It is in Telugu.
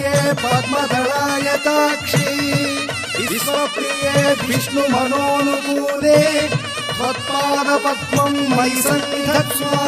పద్మదళాయ పద్మదళాయ తాక్షి విశ్వప్రియే విష్ణు మనోనుకూలే త్వత్పాద పద్మం మయి సంగత్స్వా